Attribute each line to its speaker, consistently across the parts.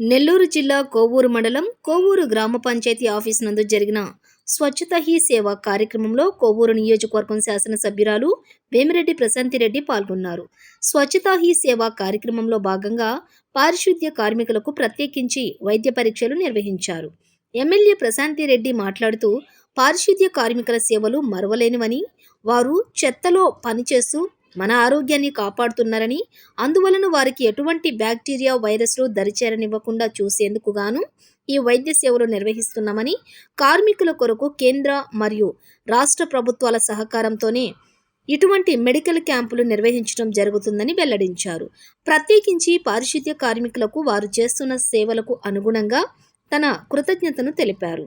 Speaker 1: నెల్లూరు జిల్లా కోవూరు మండలం కోవూరు గ్రామ పంచాయతీ ఆఫీస్ నందు జరిగిన స్వచ్ఛత హీ సేవ కార్యక్రమంలో కోవూరు నియోజకవర్గం శాసనసభ్యురాలు వేమిరెడ్డి ప్రశాంతిరెడ్డి పాల్గొన్నారు. స్వచ్ఛత హీ సేవ కార్యక్రమంలో భాగంగా పారిశుద్ధ్య కార్మికులకు ప్రత్యేకించి వైద్య పరీక్షలు నిర్వహించారు. ఎమ్మెల్యే ప్రశాంతిరెడ్డి మాట్లాడుతూ పారిశుద్ధ్య కార్మికుల సేవలు మరవలేనివని వారు చెత్తలో పనిచేస్తూ మన ఆరోగ్యాన్ని కాపాడుతున్నారని అందువలన వారికి ఎటువంటి బ్యాక్టీరియా వైరస్లు దరిచేరనివ్వకుండా చూసేందుకు గాను ఈ వైద్య సేవలు నిర్వహిస్తున్నామని కార్మికుల కొరకు కేంద్ర మరియు రాష్ట్ర ప్రభుత్వాల సహకారంతోనే ఇటువంటి మెడికల్ క్యాంపులు నిర్వహించడం జరుగుతుందని వెల్లడించారు. ప్రత్యేకించి పారిశుద్ధ్య కార్మికులకు వారు చేస్తున్న సేవలకు అనుగుణంగా తన కృతజ్ఞతను తెలిపారు.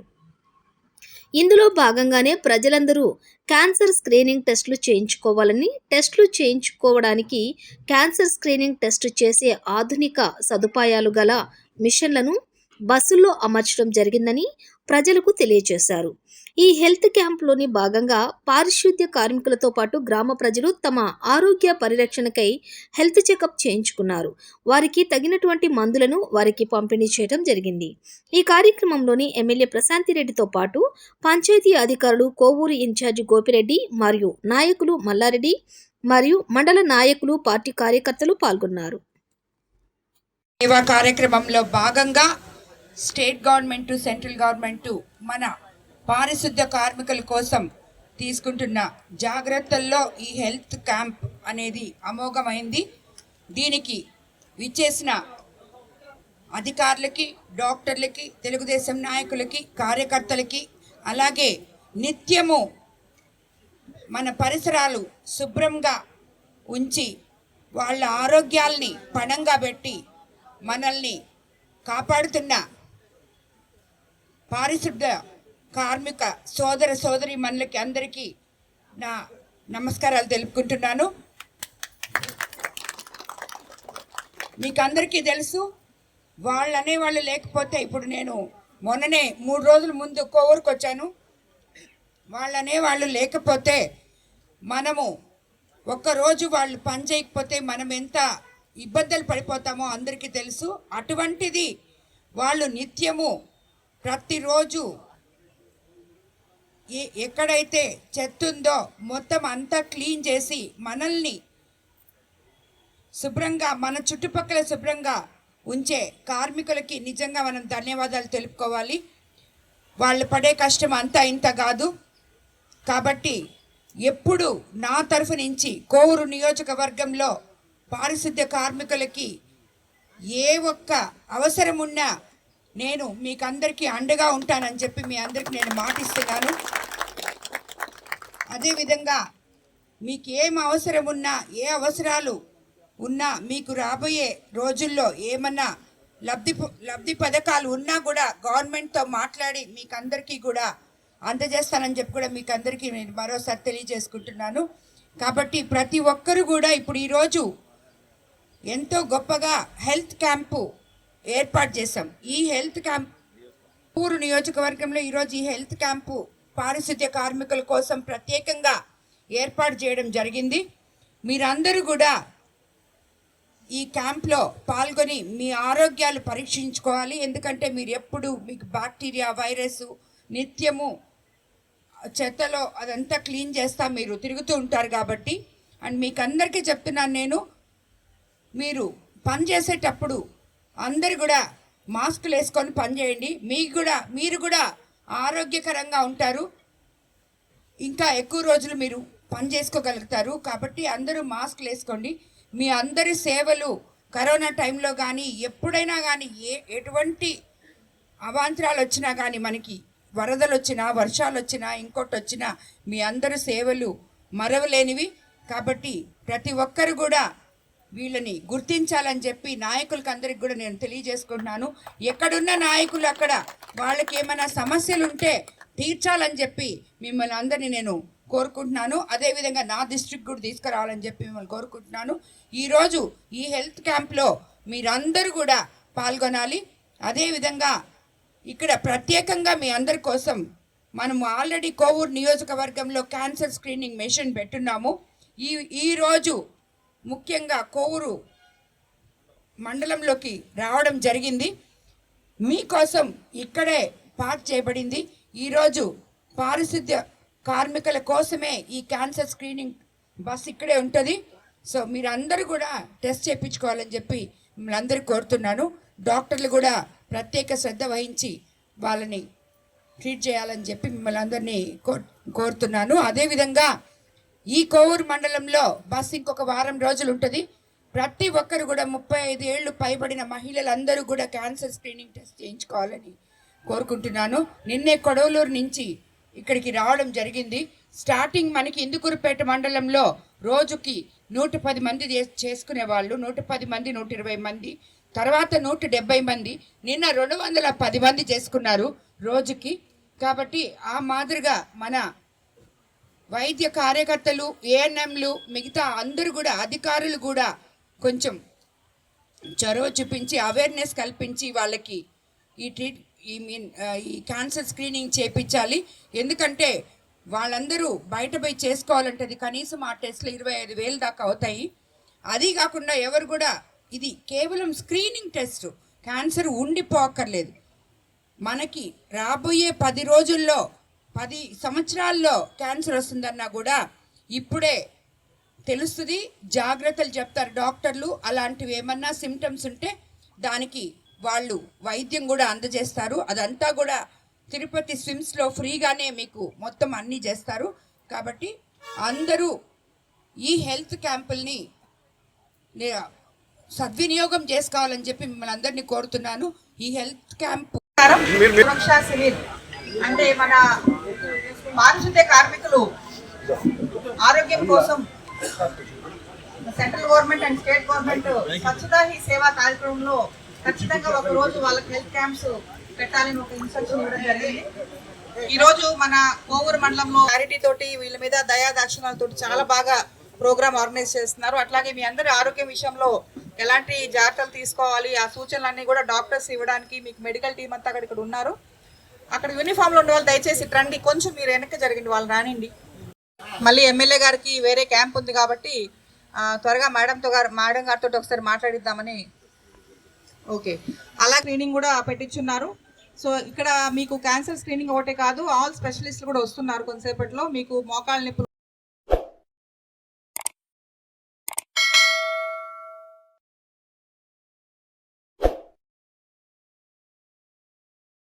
Speaker 1: ఇందులో భాగంగానే ప్రజలందరూ క్యాన్సర్ స్క్రీనింగ్ టెస్టులు చేయించుకోవాలని టెస్టులు చేయించుకోవడానికి క్యాన్సర్ స్క్రీనింగ్ టెస్ట్ చేసే ఆధునిక సదుపాయాలు గల మిషన్లను బస్సుల్లో అమర్చడం జరిగిందని ప్రజలకు తెలియజేశారు. ఈ హెల్త్ క్యాంప్లోని భాగంగా పారిశుద్ధ్య కార్మికులతో పాటు గ్రామ ప్రజలు తమ ఆరోగ్య పరిరక్షణకై హెల్త్ చెకప్ చేయించుకున్నారు. వారికి తగినటువంటి మందులను వారికి పంపిణీ చేయడం జరిగింది. ఈ కార్యక్రమంలోని ఎమ్మెల్యే ప్రశాంతిరెడ్డితో పాటు పంచాయతీ అధికారులు కోవూరు ఇన్ఛార్జి గోపిరెడ్డి మరియు నాయకులు మల్లారెడ్డి మరియు మండల నాయకులు పార్టీ కార్యకర్తలు పాల్గొన్నారు.
Speaker 2: సేవా కార్యక్రమంలో భాగంగా స్టేట్ గవర్నమెంట్ సెంట్రల్ గవర్నమెంట్ మన పారిశుద్ధ్య కార్మికుల కోసం తీసుకుంటున్న జాగ్రత్తల్లో ఈ హెల్త్ క్యాంప్ అనేది అమోఘమైంది. దీనికి విచ్చేసిన అధికారులకి డాక్టర్లకి తెలుగుదేశం నాయకులకి కార్యకర్తలకి అలాగే నిత్యము మన పరిసరాలు శుభ్రంగా ఉంచి వాళ్ళ ఆరోగ్యాల్ని పణంగా పెట్టి మనల్ని కాపాడుతున్న పారిశుద్ధ కార్మిక సోదర సోదరి మనులకి అందరికీ నా నమస్కారాలు తెలుపుకుంటున్నాను. మీకు అందరికీ తెలుసు వాళ్ళు అనేవాళ్ళు లేకపోతే ఇప్పుడు నేను మొన్ననే మూడు రోజుల ముందు కోవూరుకు వచ్చాను. వాళ్ళు అనేవాళ్ళు లేకపోతే మనము ఒక్కరోజు వాళ్ళు పని చేయకపోతే మనం ఎంత ఇబ్బందులు పడిపోతామో అందరికీ తెలుసు. అటువంటిది వాళ్ళు నిత్యము ప్రతిరోజు ఎక్కడైతే చెత్త ఉందో మొత్తం అంతా క్లీన్ చేసి మనల్ని శుభ్రంగా మన చుట్టుపక్కల శుభ్రంగా ఉంచే కార్మికులకి నిజంగా మనం ధన్యవాదాలు తెలుపుకోవాలి. వాళ్ళు పడే కష్టం అంతా ఇంత కాదు. కాబట్టి ఎప్పుడు నా తరఫు నుంచి కోవూరు నియోజకవర్గంలో పారిశుద్ధ్య కార్మికులకి ఏ ఒక్క అవసరం ఉన్నా నేను మీకు అందరికీ అండగా ఉంటానని చెప్పి మీ అందరికి నేను మాటిస్తున్నాను. అదేవిధంగా మీకు ఏం అవసరం ఉన్నా ఏ అవసరాలు ఉన్నా మీకు రాబోయే రోజుల్లో ఏమన్నా లబ్ధి లబ్ధి పథకాలు ఉన్నా కూడా గవర్నమెంట్తో మాట్లాడి మీకు అందరికీ కూడా అందజేస్తానని చెప్పి కూడా మీకు అందరికీ నేను మరోసారి తెలియజేసుకుంటున్నాను. కాబట్టి ప్రతి ఒక్కరు కూడా ఇప్పుడు ఈరోజు ఎంతో గొప్పగా హెల్త్ క్యాంపు ఏర్పాటు చేశాం. ఈ హెల్త్ క్యాంప్ ఊరు నియోజకవర్గంలో ఈరోజు ఈ హెల్త్ క్యాంపు పారిశుద్ధ్య కార్మికుల కోసం ప్రత్యేకంగా ఏర్పాటు చేయడం జరిగింది. మీరందరూ కూడా ఈ క్యాంప్లో పాల్గొని మీ ఆరోగ్యాలు పరీక్షించుకోవాలి. ఎందుకంటే మీరు ఎప్పుడు మీకు బ్యాక్టీరియా వైరస్ నిత్యము చెత్తలో అదంతా క్లీన్ చేస్తా మీరు తిరుగుతూ ఉంటారు కాబట్టి. అండ్ మీకు అందరికీ చెప్తున్నాను నేను మీరు పని చేసేటప్పుడు అందరు కూడా మాస్కులు వేసుకొని పనిచేయండి మీకు కూడా మీరు కూడా ఆరోగ్యకరంగా ఉంటారు. ఇంకా ఎక్కువ రోజులు మీరు పని చేసుకోగలుగుతారు. కాబట్టి అందరూ మాస్క్లు వేసుకోండి. మీ అందరి సేవలు కరోనా టైంలో కానీ ఎప్పుడైనా కానీ ఏ ఎటువంటి అవాంతరాలు వచ్చినా కానీ మనకి వరదలు వచ్చినా వర్షాలు వచ్చినా ఇంకోటి వచ్చినా మీ అందరి సేవలు మరవలేనివి. కాబట్టి ప్రతి ఒక్కరు కూడా వీళ్ళని గుర్తించాలని చెప్పి నాయకులకి అందరికి కూడా నేను తెలియజేసుకుంటున్నాను. ఎక్కడున్న నాయకులు అక్కడ వాళ్ళకి ఏమైనా సమస్యలు ఉంటే తీర్చాలని చెప్పి మిమ్మల్ని అందరినీ నేను కోరుకుంటున్నాను. అదేవిధంగా నా డిస్ట్రిక్ట్ కూడా తీసుకురావాలని చెప్పి మిమ్మల్ని కోరుకుంటున్నాను. ఈరోజు ఈ హెల్త్ క్యాంప్లో మీరందరూ కూడా పాల్గొనాలి. అదేవిధంగా ఇక్కడ ప్రత్యేకంగా మీ అందరి కోసం మనము ఆల్రెడీ కోవూరు నియోజకవర్గంలో క్యాన్సర్ స్క్రీనింగ్ మెషిన్ పెట్టున్నాము. ఈ ఈరోజు ముఖ్యంగా కోవూరు మండలంలోకి రావడం జరిగింది. మీకోసం ఇక్కడే పార్క్ చేయబడింది. ఈరోజు పారిశుద్ధ్య కార్మికుల కోసమే ఈ క్యాన్సర్ స్క్రీనింగ్ బస్ ఇక్కడే ఉంటుంది. సో మీరందరూ కూడా టెస్ట్ చేయించుకోవాలని చెప్పి మిమ్మల్ని అందరూ కోరుతున్నాను. డాక్టర్లు కూడా ప్రత్యేక శ్రద్ధ వహించి వాళ్ళని ట్రీట్ చేయాలని చెప్పి మిమ్మల్ని అందరినీ కో కోరుతున్నాను. అదేవిధంగా ఈ కోవూరు మండలంలో బస్ ఇంకొక వారం రోజులు ఉంటుంది. ప్రతి ఒక్కరు కూడా ముప్పై ఐదు ఏళ్ళు పైబడిన మహిళలందరూ కూడా క్యాన్సర్ స్క్రీనింగ్ టెస్ట్ చేయించుకోవాలని కోరుకుంటున్నాను. నిన్నే కొడవలూరు నుంచి ఇక్కడికి రావడం జరిగింది. స్టార్టింగ్ మనకి ఇందుకూరుపేట మండలంలో రోజుకి నూట పది మంది చే- చేసుకునే వాళ్ళు నూట పది మంది నూట ఇరవై మంది తర్వాత నూట డెబ్బై మంది నిన్న రెండు వందల పది మంది చేసుకున్నారు రోజుకి. కాబట్టి ఆ మాదిరిగా మన వైద్య కార్యకర్తలు ఏఎన్ఎంలు మిగతా అందరూ కూడా అధికారులు కూడా కొంచెం చొరవ చూపించి అవేర్నెస్ కల్పించి వాళ్ళకి ఈ ట్రీట్ ఈ మీన్ ఈ క్యాన్సర్ స్క్రీనింగ్ చేపించాలి. ఎందుకంటే వాళ్ళందరూ బయట పోయి చేసుకోవాలంటే అది కనీసం ఆ టెస్ట్లు ఇరవై ఐదు వేలు దాకా అవుతాయి. అది కాకుండా ఎవరు కూడా ఇది కేవలం స్క్రీనింగ్ టెస్ట్ క్యాన్సర్ ఉండిపోక్కర్లేదు మనకి రాబోయే పది రోజుల్లో పది సంవత్సరాల్లో క్యాన్సర్ వస్తుందన్నా కూడా ఇప్పుడే తెలుస్తుంది జాగ్రత్తలు చెప్తారు డాక్టర్లు. అలాంటివి ఏమన్నా సిమ్టమ్స్ ఉంటే దానికి వాళ్ళు వైద్యం కూడా అందజేస్తారు. అదంతా కూడా తిరుపతి స్విమ్స్లో ఫ్రీగానే మీకు మొత్తం అన్నీ చేస్తారు. కాబట్టి అందరూ ఈ హెల్త్ క్యాంపుల్ని సద్వినియోగం చేసుకోవాలని చెప్పి మిమ్మల్ని అందరినీ కోరుతున్నాను. ఈ హెల్త్ క్యాంప్
Speaker 3: సురక్ష అంటే మన పారిశుద్ధ్య కార్మికులు ఆరోగ్యం కోసం central government and state government Swachhata Hi Seva కార్యక్రమంలో ఖచ్చితంగా ఒక రోజు వాళ్ళకి హెల్త్ క్యాంప్స్ పెట్టాలని ఒక ఇన్స్ట్రక్షన్ ఇవ్వడం జరిగింది. ఈ రోజు మన కోవూరు మండలంలో క్లారిటీ తోటి వీళ్ళ మీద దయా దాక్షిణాలతో చాలా బాగా ప్రోగ్రామ్ ఆర్గనైజ్ చేస్తున్నారు. అట్లాగే మీ అందరి ఆరోగ్యం విషయంలో ఎలాంటి జాగ్రత్తలు తీసుకోవాలి? ఆ సూచనలన్నీ కూడా డాక్టర్స్ ఇవ్వడానికి మీకు మెడికల్ టీం అంతా అక్కడ ఇక్కడ ఉన్నారు. అక్కడ యూనిఫామ్లో ఉండే వాళ్ళు దయచేసి రండి. కొంచెం మీరు వెనక్కి జరిగింది వాళ్ళు రానిండి. మళ్ళీ ఎమ్మెల్యే గారికి వేరే క్యాంప్ ఉంది కాబట్టి త్వరగా మేడంతో గారు మేడం గారితో ఒకసారి మాట్లాడిద్దామని. ఓకే అలా స్క్రీనింగ్ కూడా పెట్టించున్నారు. సో ఇక్కడ మీకు క్యాన్సర్ స్క్రీనింగ్ ఒకటే కాదు ఆల్ స్పెషలిస్టులు కూడా వస్తున్నారు కొంతసేపట్లో. మీకు మోకాళ్ళ నొప్పులు